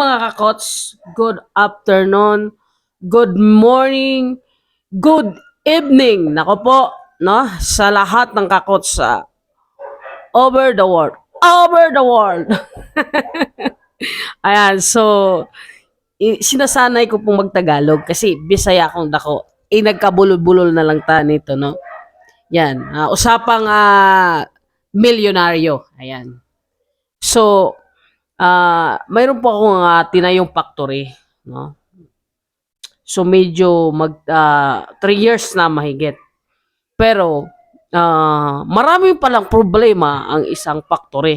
mga kakots, good afternoon, good morning, good evening. Nako po, no? Sa lahat ng kakots sa over the world. Over the world. Ayan, so sinasanay ko pong magtagalog kasi Bisaya akong dako. Eh nagkabulol-bulol na lang ta nito, no? Yan, ah, usapang ah, milyonaryo. Ayan. So, ah mayroon po akong ah, tinayong factory, no? So medyo mag ah, three years na mahigit. Pero ah marami palang problema ang isang factory.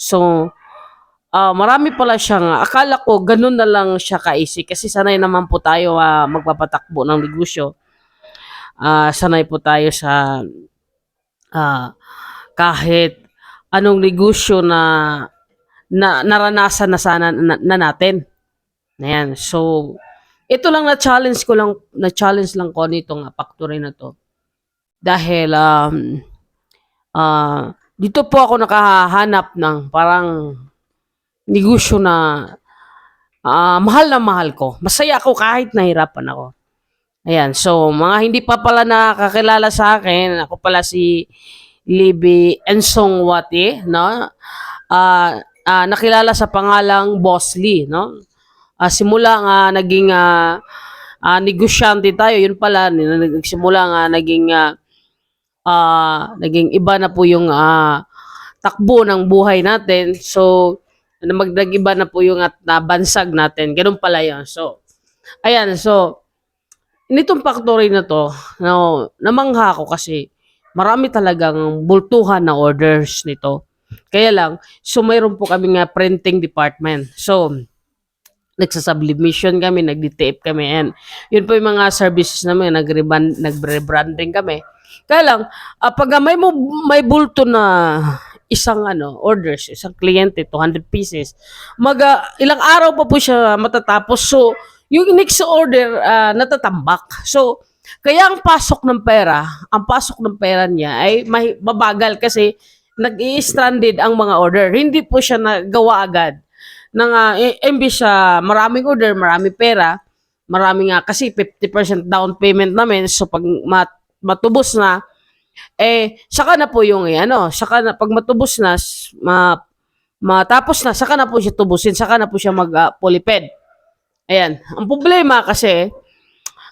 So ah marami pala siyang akala ko ganun na lang siya kaisi kasi sanay naman po tayo ah, magpapatakbo ng negosyo. Ah sanay po tayo sa ah kahit anong negosyo na na naranasan na sana na, na natin. Ayan. So, ito lang na challenge ko lang na challenge lang ko nitong ah, factory na to. Dahil um ah dito po ako nakahanap ng parang negosyo na ah, mahal na mahal ko. Masaya ako kahit nahirapan ako. Ayan, so mga hindi pa pala nakakilala sa akin, ako pala si Libby Ensong Wati, no? Ah, ah, nakilala sa pangalang Boss Lee, no? Ah, simula nga naging ah, ah, negosyante tayo, yun pala, nagsimula nga naging ah, ah, naging iba na po yung ah, takbo ng buhay natin. So, magdag-iba na po yung at nabansag natin. Ganun pala yun. So, ayan, so, nitong factory na to, no, namangha ako kasi marami talagang bultuhan na orders nito. Kaya lang, so mayroon po kami nga printing department. So, nagsasublimation kami, nagdi-tape kami, and yun po yung mga services namin, nag-rebrand, nag-rebranding kami. Kaya lang, ah, pag may, mo, may bulto na isang ano orders, isang kliyente, 200 pieces, mag, ah, ilang araw pa po siya matatapos. So, yung next order, ah, natatambak. So, kaya ang pasok ng pera, ang pasok ng pera niya ay mabagal kasi nag-i-stranded ang mga order. Hindi po siya nagawa agad. Nang uh, imbis siya maraming order, marami pera, marami nga kasi 50% down payment namin. So pag mat- matubos na, eh saka na po yung eh, ano, saka na pag matubos na, ma, matapos na, saka na po siya tubusin, saka na po siya mag uh, poliped. Ayan. Ang problema kasi,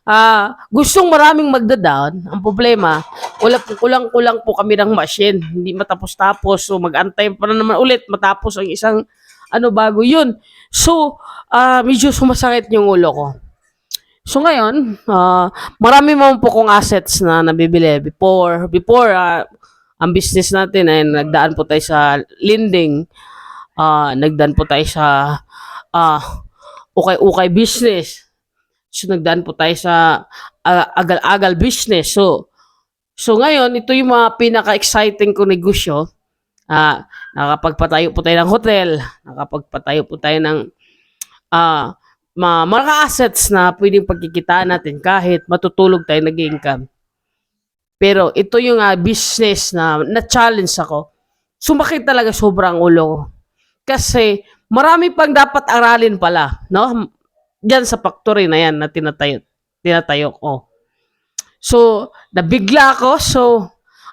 ah gustong maraming magda-down. Ang problema, wala kulang-kulang po kami ng machine. Hindi matapos-tapos. So, mag-antay pa na naman ulit matapos ang isang ano bago yun. So, ah medyo sumasakit yung ulo ko. So ngayon, ah marami mo po kong assets na nabibili. Before, before ah, ang business natin ay nagdaan po tayo sa lending. ah nagdaan po tayo sa ah ukay-ukay business. So nagdaan po tayo sa ah, agal-agal business. So So ngayon, ito yung mga pinaka-exciting ko negosyo. Ah, nakapagpatayo po tayo ng hotel, nakapagpatayo po tayo ng ah ma mga assets na pwedeng pagkikitaan natin kahit matutulog tayo nag-income. Pero ito yung ah, business na na-challenge ako. Sumakit talaga sobrang ulo ko. Kasi marami pang dapat aralin pala, no? Diyan sa factory na yan na tinatayo, tinatayo ko. So, nabigla ako. So,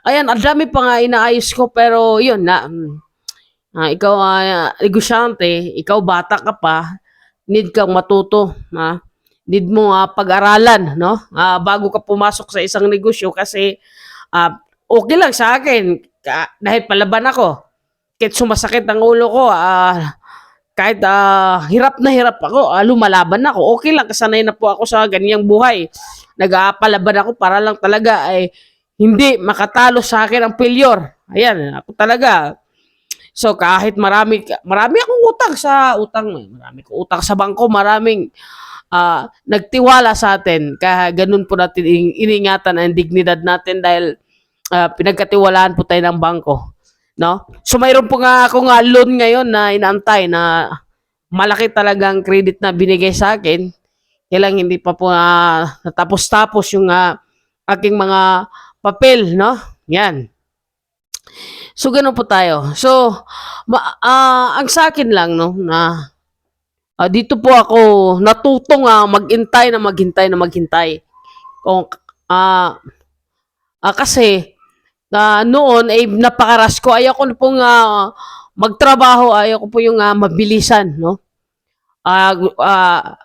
ayan, ang dami pa nga inaayos ko pero yun na ah, ikaw ah, negosyante, ikaw bata ka pa, need kang matuto, ha? Need mo ah, pag-aralan, no? Ah, bago ka pumasok sa isang negosyo kasi ah, okay lang sa akin ka- dahil palaban ako. Kahit sumasakit ang ulo ko, ah, kahit ah, hirap na hirap ako, ah, lumalaban ako. Okay lang, kasanay na po ako sa ganyang buhay. Nag-aapalaban ako para lang talaga ay hindi makatalo sa akin ang failure. Ayan, ako talaga. So kahit marami marami akong utang sa utang, marami ko utang sa bangko, maraming ah, nagtiwala sa atin. Kaya ganun po natin in- iningatan ang dignidad natin dahil ah, pinagkatiwalaan po tayo ng bangko. No? So mayroon po nga ako nga loan ngayon na inaantay na malaki talagang credit na binigay sa akin. Kailang hindi pa po ah, natapos-tapos yung ah, aking mga papel, no? Yan. So, ganun po tayo. So, ma- ah, ang sa akin lang, no, na Ah, dito po ako natutong ah, maghintay na maghintay na maghintay. Kung ah ah, kasi ah, noon ay napakaras ko. Ayaw ko na pong ah, magtrabaho, ayaw ko po yung ah, mabilisan, no? Ah, gu- ah,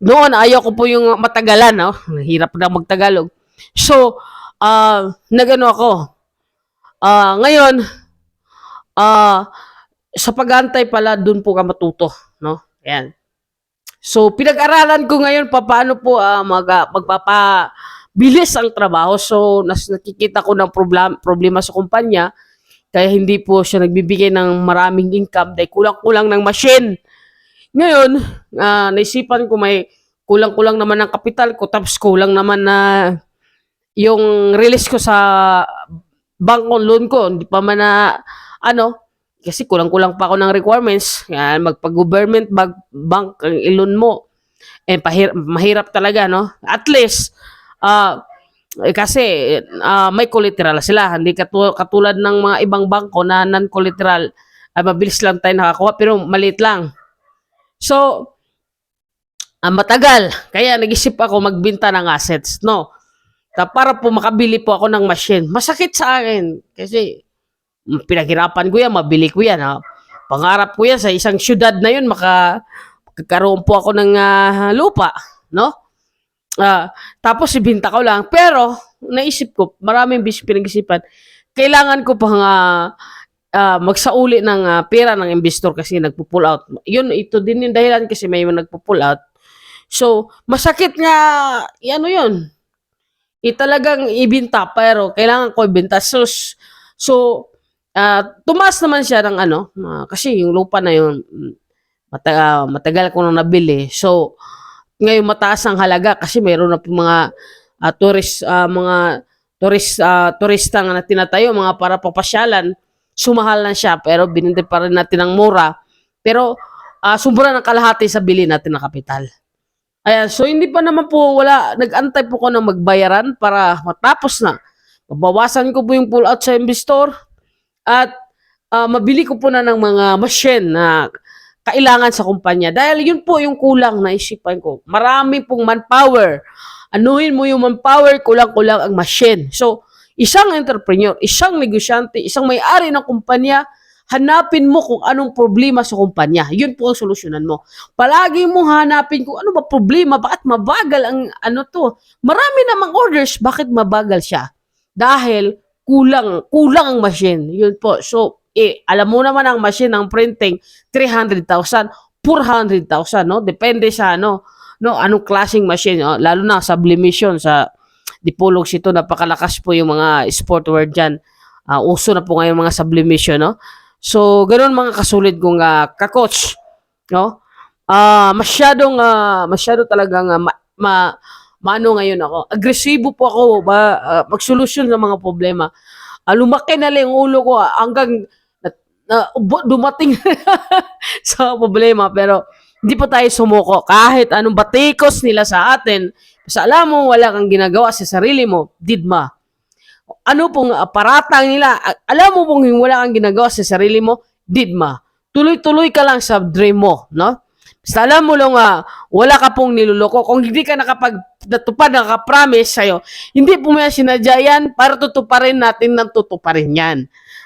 noon ayaw ko po yung matagalan, no? Hirap na magtagalog. So, ah, nagano ako. Ah, ngayon, ah, sa pag-antay pala, dun po ka matuto, no? Ayan. So, pinag-aralan ko ngayon pa paano po ah, mag, ah, magpapabilis ang trabaho. So, nas, nakikita ko ng problem, problema sa kumpanya, kaya hindi po siya nagbibigay ng maraming income dahil kulang-kulang ng machine. Ngayon, ah, naisipan ko may kulang-kulang naman ng kapital ko, tapos kulang naman na yung release ko sa bank loan ko, hindi pa man na, ano, kasi kulang-kulang pa ako ng requirements. Yan, magpa-government bank ang ilon mo. Eh, pahir- mahirap talaga, no? At least, eh, kasi ah, may collateral sila. Hindi katu- katulad ng mga ibang bangko na non-collateral. ay mabilis lang tayo nakakuha, pero maliit lang. So, ah, matagal. Kaya nag-isip ako magbenta ng assets, no? Ta- para po makabili po ako ng machine. Masakit sa akin kasi mm, pinaghirapan ko yan, mabili ko yan. Ha? Pangarap ko yan sa isang syudad na yun, maka, magkakaroon po ako ng ah, lupa, no? Ah, tapos ibinta ko lang. Pero, naisip ko, maraming bis pinag-isipan, kailangan ko pang ah, ah, magsauli ng ah, pera ng investor kasi nagpo-pull out. Yun, ito din yung dahilan kasi may nagpo-pull out. So, masakit nga, ano yun, i talagang ibinta pero kailangan ko ibenta. So, so ah, tumaas naman siya ng ano, ah, kasi yung lupa na yun, mata- ah, matagal ko nang nabili. So, ngayon mataas ang halaga kasi mayroon na po mga ah, tourist, ah, mga tourist, ah, turista na tinatayo, mga para papasyalan, sumahal na siya pero binili pa rin natin ng mura. Pero ah, sobra ng kalahati sa bili natin na kapital. Ayan, so hindi pa naman po wala, nag-antay po ko ng magbayaran para matapos na. Mabawasan ko po yung pull out sa investor at ah, mabili ko po na ng mga machine na kailangan sa kumpanya. Dahil yun po yung kulang na isipan ko. Marami pong manpower. Anuhin mo yung manpower, kulang-kulang ang machine. So, isang entrepreneur, isang negosyante, isang may-ari ng kumpanya, hanapin mo kung anong problema sa kumpanya. Yun po ang solusyonan mo. Palagi mo hanapin kung ano ba problema, bakit mabagal ang ano to. Marami namang orders, bakit mabagal siya? Dahil kulang, kulang ang machine. Yun po. So, eh, alam mo naman ang machine ng printing, 300,000, 400,000, no? Depende sa ano, no, anong klaseng machine, no? lalo na sublimation sa Dipolog ito, napakalakas po yung mga sport word dyan. Ah, uso na po ngayon mga sublimation, no? So, ganun mga kasulid kong uh, kakoch, no? Ah, masyadong ah, masyado talagang ah, ma, ma- maano ngayon ako. Agresibo po ako ba ah, magsolusyon ng mga problema. Ah, lumaki na lang ulo ko ah, hanggang na, ubo- dumating sa problema pero hindi pa tayo sumuko kahit anong batikos nila sa atin. Sa alam mo wala kang ginagawa sa sarili mo, didma ano pong aparatang nila, alam mo pong wala kang ginagawa sa sarili mo, didma. Tuloy-tuloy ka lang sa dream mo, no? Basta alam mo lang, ah, wala ka pong niluloko. Kung hindi ka nakapag natupad, nakapromise sa'yo, hindi po may sinadya yan para tutuparin natin ng tutuparin yan.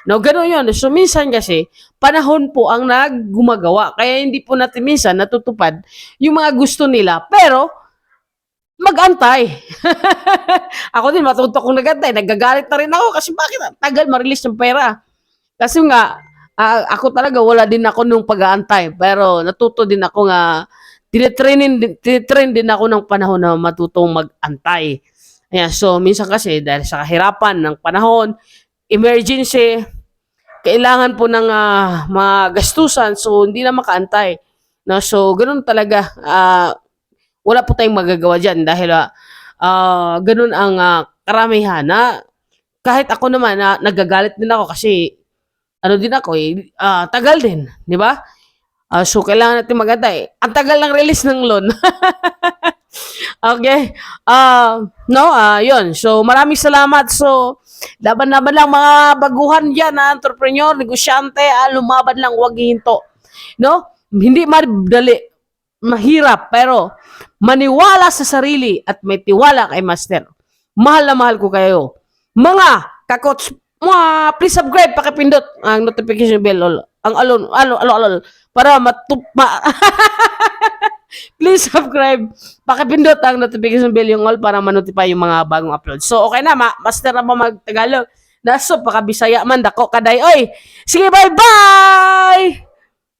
No, gano'n yun. So, minsan kasi, panahon po ang naggumagawa. Kaya hindi po natin minsan natutupad yung mga gusto nila. Pero, mag-antay. ako din, matuto kong nagantay. Nagagalit na rin ako kasi bakit tagal ma-release ng pera. Kasi nga, ah, ako talaga wala din ako nung pag-aantay. Pero natuto din ako nga, tinitrain din, tinitrain din ako ng panahon na matutong mag-antay. Ayan, so minsan kasi dahil sa kahirapan ng panahon, emergency, kailangan po ng ah, mga gastusan, so hindi na makaantay. No, so ganun talaga. ah, wala po tayong magagawa dyan dahil ah, ah, ganun ang ah, karamihan na kahit ako naman na nagagalit din ako kasi ano din ako eh, ah, tagal din, di ba? Ah, so kailangan natin magantay. Ang tagal ng release ng loan. okay. Ah, no, ah, 'yun. So maraming salamat. So laban-laban lang mga baguhan diyan, na entrepreneur, negosyante, ah, lumaban lang, wag hihinto. No? Hindi madali mahirap pero maniwala sa sarili at may tiwala kay Master. Mahal na mahal ko kayo. Mga kakots, mga please subscribe, pakipindot ang notification bell ol. Ang alon, alo, alo, alo, para matup, ma, please subscribe, pakipindot ang notification bell yung all para ma-notify yung mga bagong upload. So, okay na, ma master na mo mag-Tagalog. Naso, pakabisaya man, dako kaday. Oy, sige, bye-bye!